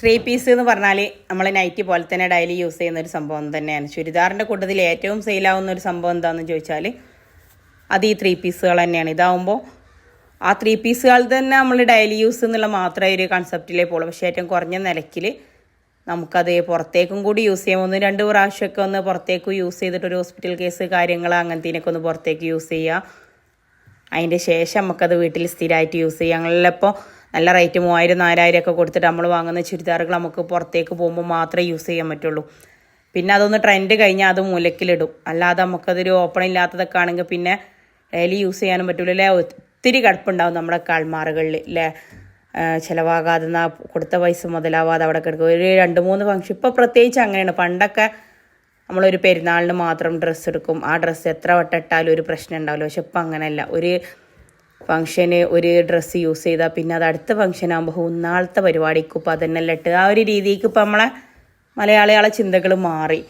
Three piece എന്ന് പറഞ്ഞാൽ നമ്മൾ നൈറ്റി പോലെ തന്നെ ഡെയിലി യൂസ് ചെയ്യുന്ന ഒരു സംഭവം തന്നെയാണ്. ചുരിദാറിന്റെ കൂട്ടത്തിൽ ഏറ്റവും സെയിലാവുന്ന ഒരു സംഭവം എന്താണെന്ന് ചോദിച്ചാൽ അത് ഈ ത്രീ പീസുകൾ തന്നെയാണ്. ഇതാവുമ്പോൾ ആ ത്രീ പീസുകൾ തന്നെ നമ്മൾ ഡെയിലി യൂസ് എന്നുള്ള മാത്രമേ ഒരു കൺസെപ്റ്റിലേ പോകുള്ളൂ പക്ഷേ ഏറ്റവും കുറഞ്ഞ നിലയ്ക്കിൽ നമുക്കത് പുറത്തേക്കും കൂടി യൂസ് ചെയ്യാം. ഒന്ന് രണ്ട് പ്രാവശ്യമൊക്കെ ഒന്ന് പുറത്തേക്ക് യൂസ് ചെയ്തിട്ട് ഒരു ഹോസ്പിറ്റൽ കേസ് കാര്യങ്ങൾ അങ്ങനത്തേനൊക്കെ ഒന്ന് പുറത്തേക്ക് യൂസ് ചെയ്യുക. അതിന്റെ ശേഷം നമുക്കത് വീട്ടിൽ സ്ഥിരമായിട്ട് യൂസ് ചെയ്യാം. ഞങ്ങളിപ്പോൾ നല്ല റേറ്റ് മൂവായിരം നാലായിരം ഒക്കെ കൊടുത്തിട്ട് നമ്മൾ വാങ്ങുന്ന ചുരിദാറുകൾ നമുക്ക് പുറത്തേക്ക് പോകുമ്പോൾ മാത്രമേ യൂസ് ചെയ്യാൻ പറ്റുള്ളൂ. പിന്നെ അതൊന്ന് ട്രെൻഡ് കഴിഞ്ഞാൽ അത് മൂലക്കിലിടും. അല്ലാതെ നമുക്കതൊരു ഓപ്പൺ ഇല്ലാത്തതൊക്കെ ആണെങ്കിൽ പിന്നെ ഡെയിലി യൂസ് ചെയ്യാനും പറ്റില്ല അല്ലേ? ഒത്തിരി കിടപ്പുണ്ടാവും നമ്മുടെ കാൽമാറുകളിൽ അല്ലേ ചിലവാകാതെ കൊടുത്ത പൈസ മുതലാവാതെ അവിടെ കിടക്കും. ഒരു രണ്ട് മൂന്ന് ഫംഗ്ഷൻ ഇപ്പോൾ പ്രത്യേകിച്ച് അങ്ങനെയാണ്. പണ്ടൊക്കെ നമ്മളൊരു പെരുന്നാളിന് മാത്രം ഡ്രസ്സ് എടുക്കും. ആ ഡ്രസ്സ് എത്ര വട്ടം ഇട്ടാലും ഒരു പ്രശ്നം ഉണ്ടാവില്ല. പക്ഷെ ഇപ്പം അങ്ങനെയല്ല. ഒരു ഫംഗ്ഷന് ഒരു ഡ്രസ്സ് യൂസ് ചെയ്താൽ പിന്നെ അത് അടുത്ത ഫംഗ്ഷൻ ആകുമ്പോൾ ഒന്നാളത്തെ പരിപാടിക്ക് ഇപ്പം അതന്നെല്ലാം ഇട്ട് ആ ഒരു രീതിക്ക് ഇപ്പം നമ്മളെ മലയാളികളെ ചിന്തകൾ മാറി.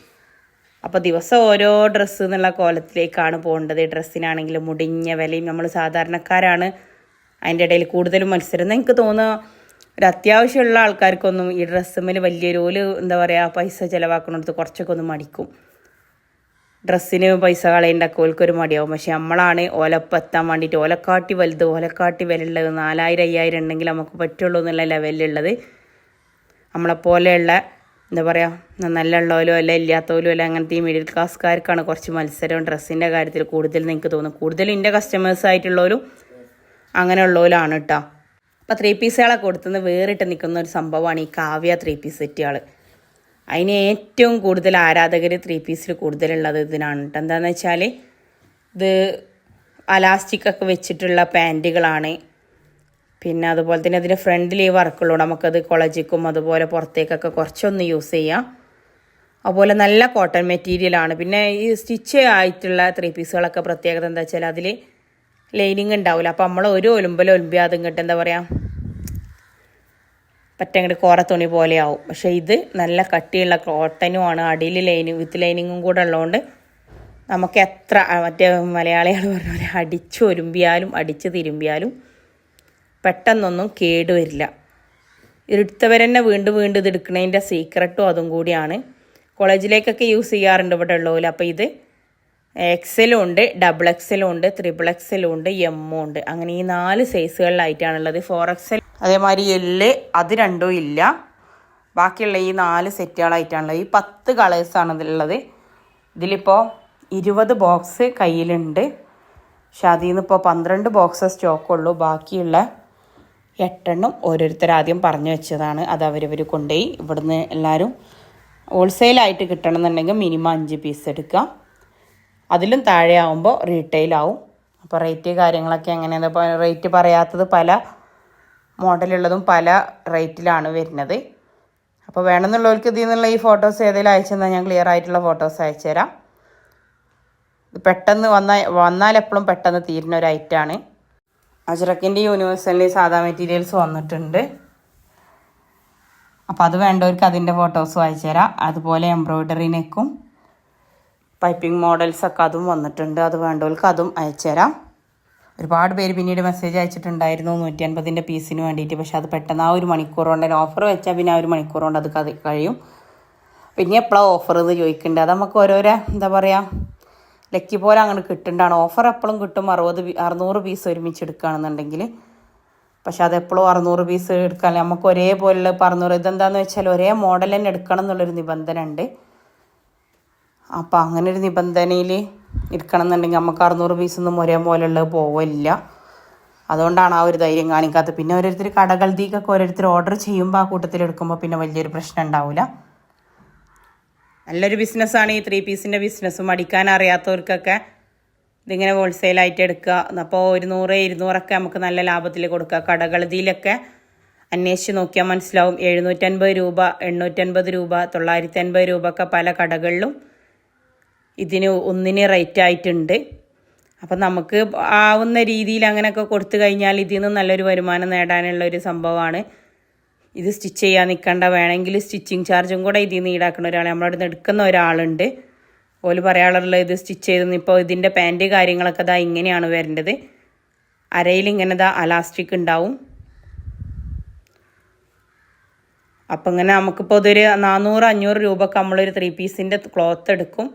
അപ്പോൾ ദിവസം ഓരോ ഡ്രസ്സ് എന്നുള്ള കോലത്തിലേക്കാണ് പോകേണ്ടത്. ഡ്രസ്സിനാണെങ്കിൽ മുടിഞ്ഞ വിലയും നമ്മൾ സാധാരണക്കാരാണ് അതിന്റെ ഇടയിൽ കൂടുതലും മത്സരം. എനിക്ക് തോന്നുന്നു ഒരു അത്യാവശ്യമുള്ള ആൾക്കാർക്കൊന്നും ഈ ഡ്രസ്സുമ്മൽ വലിയൊരു ഓൽ എന്താ പറയുക പൈസ ചിലവാക്കുന്നിടത്ത് കുറച്ചൊക്കെ ഒന്ന് മടിക്കും. ഡ്രസ്സിന് പൈസ കളയുണ്ടൊക്കെ ഓൽക്കൊരു മടിയാവും. പക്ഷെ നമ്മളാണ് ഓലപ്പം എത്താൻ വേണ്ടിയിട്ട് ഓലക്കാട്ടി വലുത് ഓലക്കാട്ടി വിലയുള്ളത്. നാലായിരം അയ്യായിരം ഉണ്ടെങ്കിൽ നമുക്ക് പറ്റുള്ളൂ എന്നുള്ള ലെവലിലുള്ളത് നമ്മളെപ്പോലെയുള്ള എന്താ പറയുക നല്ല ഉള്ളവരോ അല്ല ഇല്ലാത്തവരോ അല്ല അങ്ങനത്തെ ഈ മിഡിൽ ക്ലാസ്സുകാർക്കാണ് കുറച്ച് മത്സരം ഡ്രസ്സിന്റെ കാര്യത്തിൽ കൂടുതൽ നിങ്ങൾക്ക് തോന്നും കൂടുതലും എന്റെ കസ്റ്റമേഴ്സ് ആയിട്ടുള്ളവരും അങ്ങനെയുള്ളവരാണ് കേട്ടോ അപ്പോൾ ത്രീ പീസുകളൊക്കെ കൊടുത്തുനിന്ന് വേറിട്ട് നിൽക്കുന്ന ഒരു സംഭവമാണ് ഈ കാവ്യ ത്രീ പീസ് സെറ്റുകൾ അതിന് ഏറ്റവും കൂടുതൽ ആരാധകർ ത്രീ പീസിൽ കൂടുതലുള്ളത് ഇതിനാണ് കേട്ടോ എന്താണെന്ന് വെച്ചാൽ ഇത് അലാസ്റ്റിക്കൊക്കെ വെച്ചിട്ടുള്ള പാന്റുകളാണ് പിന്നെ അതുപോലെ തന്നെ അതിന്റെ ഫ്രണ്ടിൽ ഈ വർക്കുള്ളൂ നമുക്കത് കോളേജിക്കും അതുപോലെ പുറത്തേക്കൊക്കെ കുറച്ചൊന്ന് യൂസ് ചെയ്യാം. അതുപോലെ നല്ല കോട്ടൺ മെറ്റീരിയലാണ് പിന്നെ ഈ സ്റ്റിച്ച് ആയിട്ടുള്ള ത്രീ പീസുകളൊക്കെ പ്രത്യേകത എന്താ വെച്ചാൽ അതിൽ ലൈനിങ് ഉണ്ടാവില്ല അപ്പോൾ നമ്മൾ ഒരു ഒലുമ്പൽ ഇങ്ങോട്ട് എന്താ പറയുക പറ്റങ്ങോട്ട് കോറ തുണി പോലെ ആവും. പക്ഷേ ഇത് നല്ല കട്ടിയുള്ള കോട്ടനുമാണ് അടിയിൽ ലൈനിങ് വിത്ത് ലൈനിങ്ങും കൂടെ ഉള്ളതുകൊണ്ട് നമുക്ക് എത്ര മറ്റേ മലയാളികൾ പറഞ്ഞ പോലെ അടിച്ച് ഒരുമ്പിയാലും അടിച്ച് തിരുമ്പിയാലും പെട്ടെന്നൊന്നും കേടുവരില്ല എടുത്തവരെന്നെ വീണ്ടും വീണ്ടും ഇത് എടുക്കുന്നതിന്റെ സീക്രട്ടും അതും കൂടിയാണ്. കോളേജിലേക്കൊക്കെ യൂസ് ചെയ്യാറുണ്ട് ഇവിടെ ഉള്ളവർ അപ്പോൾ ഇത് എക്സലും ഉണ്ട് ഡബിൾ എക്സലും ഉണ്ട് ത്രിബിൾ എക്സലും ഉണ്ട് എമ്മും ഉണ്ട്. അങ്ങനെ ഈ നാല് സൈസുകളിലായിട്ടാണുള്ളത് ഫോർ എക്സൽ അതേമാതിരി എല്ല് അത് രണ്ടും ഇല്ല. ബാക്കിയുള്ള ഈ നാല് സെറ്റുകളായിട്ടാണുള്ളത് ഈ പത്ത് കളേഴ്സാണ് ഇതിലുള്ളത്. ഇതിലിപ്പോൾ ഇരുപത് ബോക്സ് കയ്യിലുണ്ട്. പക്ഷെ അതിൽ നിന്ന് ഇപ്പോൾ പന്ത്രണ്ട് ബോക്സ് സ്റ്റോക്കുള്ളൂ ബാക്കിയുള്ള എട്ടെണ്ണം ഓരോരുത്തർ ആദ്യം പറഞ്ഞു വെച്ചതാണ്. അത് അവരവർ കൊണ്ടുപോയി. ഇവിടുന്ന് എല്ലാവരും ഹോൾസെയിലായിട്ട് കിട്ടണമെന്നുണ്ടെങ്കിൽ മിനിമം അഞ്ച് പീസ് എടുക്കുക. അതിലും താഴെ ആവുമ്പോൾ റീറ്റെയിൽ ആവും. അപ്പോൾ റേറ്റ് കാര്യങ്ങളൊക്കെ എങ്ങനെയാണ് ഇപ്പോൾ റേറ്റ് പറയാത്തത് പല മോഡലുള്ളതും പല റേറ്റിലാണ് വരുന്നത്. അപ്പോൾ വേണമെന്നുള്ളവർക്ക് ഇതിൽ നിന്നുള്ള ഈ ഫോട്ടോസ് ഏതെങ്കിലും അയച്ചു തന്നാൽ ഞാൻ ക്ലിയർ ആയിട്ടുള്ള ഫോട്ടോസ് അയച്ചു തരാം. പെട്ടെന്ന് വന്നാൽ വന്നാൽ എപ്പോഴും പെട്ടെന്ന് തീരുന്ന ഒരു ഐറ്റമാണ് അജ്രക്കിന്റെ യൂണിവേഴ്സലിൽ സാധാ മെറ്റീരിയൽസ് വന്നിട്ടുണ്ട്. അപ്പോൾ അത് വേണ്ടവർക്ക് അതിന്റെ ഫോട്ടോസ് അയച്ചു തരാം. അതുപോലെ എംബ്രോയ്ഡറി നെക്കും പൈപ്പിംഗ് മോഡൽസ് ഒക്കെ അതും വന്നിട്ടുണ്ട്. അത് വേണ്ടവർക്ക് അതും അയച്ചുതരാം ഒരുപാട് പേര് പിന്നീട് മെസ്സേജ് അയച്ചിട്ടുണ്ടായിരുന്നു നൂറ്റി അൻപതിന്റെ പീസിന് വേണ്ടിയിട്ട്. പക്ഷെ അത് പെട്ടെന്ന് ആ ഒരു മണിക്കൂർ കൊണ്ട് ഓഫർ വെച്ചാൽ പിന്നെ ആ ഒരു മണിക്കൂർ കൊണ്ട് അത് കഴിയും. പിന്നെ എപ്പോഴാണ് ഓഫർ എന്ന് ചോദിക്കേണ്ടത് അത് നമുക്ക് ഓരോരോ എന്താ പറയുക ലക്കി പോലെ അങ്ങനെ കിട്ടുന്നതാണ് ഓഫർ എപ്പോഴും കിട്ടും. അറുപത് അറുന്നൂറ് പീസ് ഒരുമിച്ച് എടുക്കുകയാണെന്നുണ്ടെങ്കിൽ പക്ഷെ അതെപ്പോഴും അറുന്നൂറ് പീസ് എടുക്കാൻ നമുക്ക് ഒരേപോലുള്ള ഇപ്പോൾ അറുന്നൂറ് ഇതെന്താന്ന് വെച്ചാൽ ഒരേ മോഡൽ തന്നെ എടുക്കണം എന്നുള്ളൊരു നിബന്ധന ഉണ്ട് അപ്പോൾ അങ്ങനെ ഒരു നിബന്ധനയിൽ ഇരിക്കണം എന്നുണ്ടെങ്കിൽ നമുക്ക് അറുന്നൂറ് പീസൊന്നും ഒരേപോലെയുള്ളത് പോവില്ല അതുകൊണ്ടാണ് ആ ഒരു ധൈര്യം കാണിക്കാത്തത്. പിന്നെ ഓരോരുത്തർ കടകൾത്തിക്കൊക്കെ ഓരോരുത്തർ ഓർഡർ ചെയ്യുമ്പോൾ ആ കൂട്ടത്തിൽ എടുക്കുമ്പോൾ പിന്നെ വലിയൊരു പ്രശ്നം ഉണ്ടാവില്ല നല്ലൊരു ബിസിനസ്സാണ് ഈ ത്രീ പീസിന്റെ ബിസിനസ്സും അടിക്കാൻ അറിയാത്തവർക്കൊക്കെ ഇതിങ്ങനെ ഹോൾസെയിലായിട്ട് എടുക്കുക. അപ്പോൾ ഒരു നൂറ് ഇരുന്നൂറൊക്കെ നമുക്ക് നല്ല ലാഭത്തിൽ കൊടുക്കുക. കടകളതിയിലൊക്കെ അന്വേഷിച്ച് നോക്കിയാൽ മനസ്സിലാവും. എഴുന്നൂറ്റൻപത് രൂപ എണ്ണൂറ്റൻപത് രൂപ തൊള്ളായിരത്തി അൻപത് രൂപ ഒക്കെ പല കടകളിലും ഇതിന് ഒന്നിന് റേറ്റ് ആയിട്ടുണ്ട്. അപ്പം നമുക്ക് ആവുന്ന രീതിയിൽ അങ്ങനെയൊക്കെ കൊടുത്തു കഴിഞ്ഞാൽ ഇതിൽ നിന്ന് നല്ലൊരു വരുമാനം നേടാനുള്ള ഒരു സംഭവമാണ്. ഇത് സ്റ്റിച്ച് ചെയ്യാൻ നിൽക്കണ്ട വേണമെങ്കിൽ സ്റ്റിച്ചിങ് ചാർജും കൂടെ ഇതിൽ നിന്ന് ഈടാക്കുന്ന ഒരാൾ നമ്മളവിടെ നിന്ന് എടുക്കുന്ന ഒരാളുണ്ട്. ഓൽ പറയാനുള്ള ഇത് സ്റ്റിച്ച് ചെയ്തെന്ന് ഇപ്പോൾ ഇതിന്റെ പാന്റ് കാര്യങ്ങളൊക്കെ ഇതാ ഇങ്ങനെയാണ് വരേണ്ടത്. അരയിൽ ഇങ്ങനെ ഇതാ അലാസ്റ്റിക് ഉണ്ടാവും. അപ്പം ഇങ്ങനെ നമുക്കിപ്പോൾ ഇതൊരു നാനൂറ് അഞ്ഞൂറ് രൂപക്ക് നമ്മളൊരു ത്രീ പീസിന്റെ ക്ലോത്ത് എടുക്കും.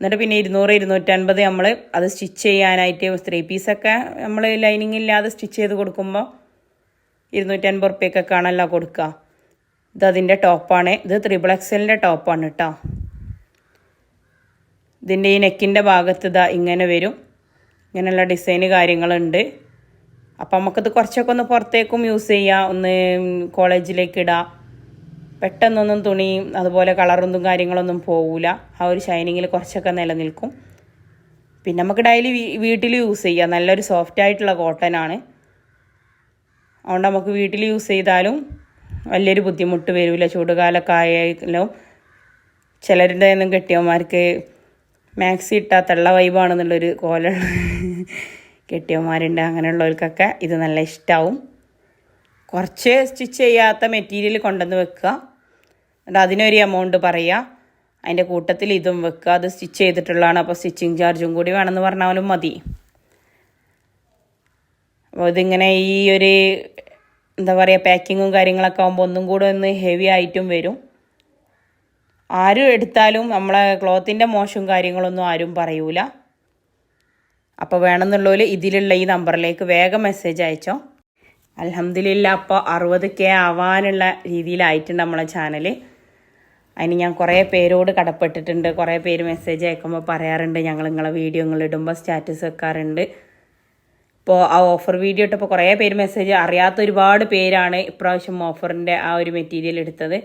എന്നിട്ട് പിന്നെ ഇരുന്നൂറ് ഇരുന്നൂറ്റൻപത് നമ്മൾ അത് സ്റ്റിച്ച് ചെയ്യാനായിട്ട് ത്രീ പീസൊക്കെ നമ്മൾ ലൈനിങ് ഇല്ലാതെ സ്റ്റിച്ച് ചെയ്ത് കൊടുക്കുമ്പോൾ ഇരുന്നൂറ്റൻപത് റുപ്യക്കൊക്കെ ആണല്ലോ കൊടുക്കുക ഇത് അതിന്റെ ടോപ്പാണ്. ഇത് ത്രിബിൾ എക്സലിന്റെ ടോപ്പാണ് കേട്ടോ ഇതിന്റെ ഈ നെക്കിന്റെ ഭാഗത്ത് ഇതാ ഇങ്ങനെ വരും. ഇങ്ങനെയുള്ള ഡിസൈന് കാര്യങ്ങളുണ്ട്. അപ്പം നമുക്കത് കുറച്ചൊക്കെ ഒന്ന് പുറത്തേക്കും യൂസ് ചെയ്യാം. ഒന്ന് കോളേജിലേക്ക് ഇടാം. പെട്ടെന്നൊന്നും തുണിയും അതുപോലെ കളറൊന്നും കാര്യങ്ങളൊന്നും പോവില്ല ആ ഒരു ഷൈനിങ്ങിൽ കുറച്ചൊക്കെ നിലനിൽക്കും. പിന്നെ നമുക്ക് ഡെയിലി വീട്ടിൽ യൂസ് ചെയ്യാം. നല്ലൊരു സോഫ്റ്റ് ആയിട്ടുള്ള കോട്ടൺ ആണ്. അതുകൊണ്ട് നമുക്ക് വീട്ടിൽ യൂസ് ചെയ്താലും വലിയൊരു ബുദ്ധിമുട്ട് വരില്ല ചൂടുകാലൊക്കെ ആയാലും ചിലരുടെ ഒന്നും കെട്ടിയവന്മാർക്ക് മാക്സി ഇട്ടാൽ തള്ള വൈബാണെന്നുള്ളൊരു കോല കെട്ടിയവന്മാരുണ്ട്. അങ്ങനെയുള്ളവർക്കൊക്കെ ഇത് നല്ല ഇഷ്ടമാവും കുറച്ച് സ്റ്റിച്ച് ചെയ്യാത്ത മെറ്റീരിയൽ കൊണ്ടുവന്ന് വെക്കുക. എന്നിട്ട് അതിനൊരു എമൗണ്ട് പറയുക. അതിന്റെ കൂട്ടത്തിൽ ഇതും വെക്കുക. അത് സ്റ്റിച്ച് ചെയ്തിട്ടുള്ളതാണ്. അപ്പോൾ സ്റ്റിച്ചിങ് ചാർജും കൂടി വേണമെന്ന് പറഞ്ഞാലും മതി. അപ്പോൾ ഇതിങ്ങനെ ഈ ഒരു എന്താ പറയുക പാക്കിങ്ങും കാര്യങ്ങളൊക്കെ ആകുമ്പോൾ ഒന്നും കൂടെ ഒന്ന് ഹെവി ആയിട്ടും വരും. ആരും എടുത്താലും നമ്മളെ ക്ലോത്തിന്റെ മോശവും കാര്യങ്ങളൊന്നും ആരും പറയൂല. അപ്പോൾ വേണമെന്നുള്ളവർ ഇതിലുള്ള ഈ നമ്പറിലേക്ക് വേഗം മെസ്സേജ് അയച്ചോ. അലഹമില്ല അപ്പോൾ അറുപത് കെ ആവാനുള്ള രീതിയിലായിട്ടുണ്ട് നമ്മളെ ചാനൽ അതിന് ഞാൻ കുറേ പേരോട് കടപ്പെട്ടിട്ടുണ്ട്. കുറേ പേര് മെസ്സേജ് അയക്കുമ്പോൾ പറയാറുണ്ട് ഞങ്ങൾ നിങ്ങളെ വീഡിയോ നിങ്ങൾ ഇടുമ്പോൾ സ്റ്റാറ്റസ് വെക്കാറുണ്ട്. ഇപ്പോൾ ആ ഓഫർ വീഡിയോ ഇട്ടപ്പോൾ കുറേ പേര് മെസ്സേജ് അറിയാത്ത ഒരുപാട് പേരാണ് ഇപ്രാവശ്യം ഓഫറിന്റെ ആ ഒരു മെറ്റീരിയൽ എടുത്തത്.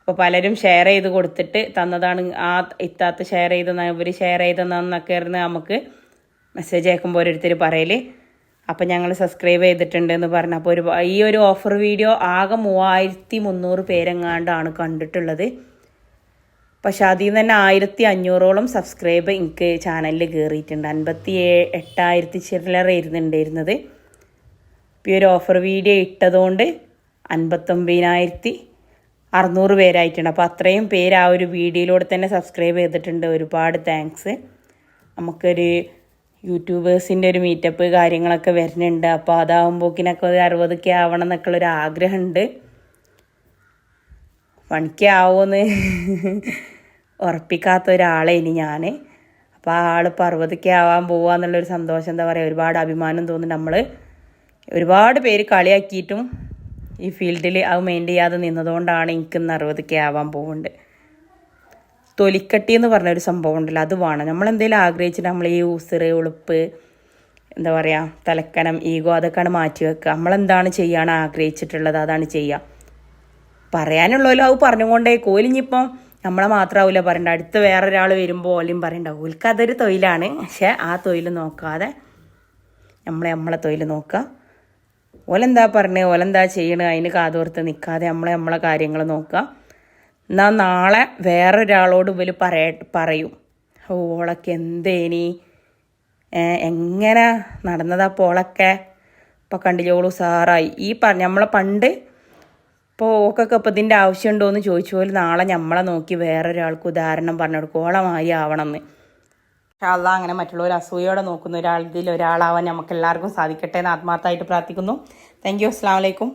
അപ്പോൾ പലരും ഷെയർ ചെയ്ത് കൊടുത്തിട്ട് തന്നതാണ് ആ ഇത്താത്ത ഷെയർ ചെയ്തെന്ന ഇവർ ഷെയർ ചെയ്തെന്നൊക്കെ ആയിരുന്നു നമുക്ക് മെസ്സേജ് അയക്കുമ്പോൾ ഓരോരുത്തർ പറയൽ അപ്പോൾ ഞങ്ങൾ സബ്സ്ക്രൈബ് ചെയ്തിട്ടുണ്ട് എന്ന് പറഞ്ഞു. അപ്പോൾ ഒരു ഈ ഒരു ഓഫർ വീഡിയോ ആകെ മൂവായിരത്തി മുന്നൂറ് പേരെങ്ങാണ്ടാണ് കണ്ടിട്ടുള്ളത്. പക്ഷെ അതിൽ നിന്ന് തന്നെ ആയിരത്തി അഞ്ഞൂറോളം സബ്സ്ക്രൈബ് എനിക്ക് ചാനലിൽ കയറിയിട്ടുണ്ട് അൻപത്തി എട്ടായിരത്തി ചില്ലറ ഇരുന്നുണ്ടായിരുന്നത് ഇപ്പോൾ ഈ ഒരു ഓഫർ വീഡിയോ ഇട്ടതുകൊണ്ട് അൻപത്തൊമ്പതിനായിരത്തി അറുന്നൂറ് പേരായിട്ടുണ്ട്. അപ്പോൾ അത്രയും പേര് ആ ഒരു വീഡിയോയിലൂടെ തന്നെ സബ്സ്ക്രൈബ് ചെയ്തിട്ടുണ്ട്. ഒരുപാട് താങ്ക്സ് നമുക്കൊരു യൂട്യൂബേഴ്സിന്റെ ഒരു മീറ്റപ്പ് കാര്യങ്ങളൊക്കെ വരുന്നുണ്ട്. അപ്പോൾ അതാകുമ്പോക്കിനൊക്കെ ഒരു അറുപതൊക്കെ ആവണം എന്നൊക്കെ ഉള്ളൊരു ആഗ്രഹമുണ്ട്. വണിക്ക് ആവുമെന്ന് ഉറപ്പിക്കാത്ത ഒരാളെ ഇനി ഞാൻ അപ്പോൾ ആ ആൾ ഇപ്പോൾ അറുപതൊക്കെ ആവാൻ പോവുക എന്നുള്ളൊരു സന്തോഷം എന്താ പറയുക ഒരുപാട് അഭിമാനം തോന്നുന്നു നമ്മൾ ഒരുപാട് പേര് കളിയാക്കിയിട്ടും ഈ ഫീൽഡിൽ അത് മെയിൻ ചെയ്യാതെ നിന്നതുകൊണ്ടാണ് എനിക്കിന്ന് അറുപതൊക്കെ ആവാൻ പോകുന്നുണ്ട് തൊലിക്കട്ടി എന്ന് പറഞ്ഞ ഒരു സംഭവം ഉണ്ടല്ലോ അത് വേണം. നമ്മൾ എന്തെങ്കിലും ആഗ്രഹിച്ചിട്ട് നമ്മൾ ഈ ഉസിറ് ഉളുപ്പ് എന്താ പറയുക തലക്കനം ഈഗോ അതൊക്കെയാണ് മാറ്റി വെക്കുക. നമ്മളെന്താണ് ചെയ്യാൻ ആഗ്രഹിച്ചിട്ടുള്ളത് അതാണ് ചെയ്യുക. പറയാനുള്ളല്ലോ അത് പറഞ്ഞുകൊണ്ടേ കോലിഞ്ഞിപ്പം നമ്മളെ മാത്രമാവില്ല പറയണ്ട. അടുത്ത് വേറൊരാൾ വരുമ്പോൾ ഓലും പറയണ്ട. ഓൽക്ക് അതൊരു തൊഴിലാണ്. പക്ഷെ ആ തൊഴിൽ നോക്കാതെ നമ്മളെ നമ്മളെ തൊഴിൽ നോക്കുക. ഓലെന്താ പറഞ്ഞേ? ഓലെന്താ ചെയ്യണത് അതിന് കാതോർത്ത് നിൽക്കാതെ നമ്മളെ നമ്മളെ കാര്യങ്ങൾ നോക്കുക. എന്നാൽ നാളെ വേറൊരാളോട് ഇവർ പറയ പറയും. ഓളൊക്കെ എന്തേനി? എങ്ങനെ നടന്നതാ പോളൊക്കെ? ഇപ്പം കണ്ടില്ലോളൂ സാറായി ഈ പറഞ്ഞ നമ്മളെ പണ്ട് ഇപ്പോൾ ഓക്കൊക്കെ ഇപ്പം ഇതിന്റെ ആവശ്യമുണ്ടോ എന്ന് ചോദിച്ചു പോലും നാളെ നമ്മളെ നോക്കി വേറൊരാൾക്ക് ഉദാഹരണം പറഞ്ഞു കൊടുക്കും ഓളമായി ആവണമെന്ന് അല്ല അങ്ങനെ മറ്റുള്ളവർ അസൂയോടെ നോക്കുന്ന ഒരാൾ ഇതിൽ ഒരാളാവാൻ നമുക്ക് എല്ലാവർക്കും സാധിക്കട്ടെ എന്ന് ആത്മാർത്ഥമായിട്ട് പ്രാർത്ഥിക്കുന്നു. താങ്ക് യു അസ്സാം വലൈക്കും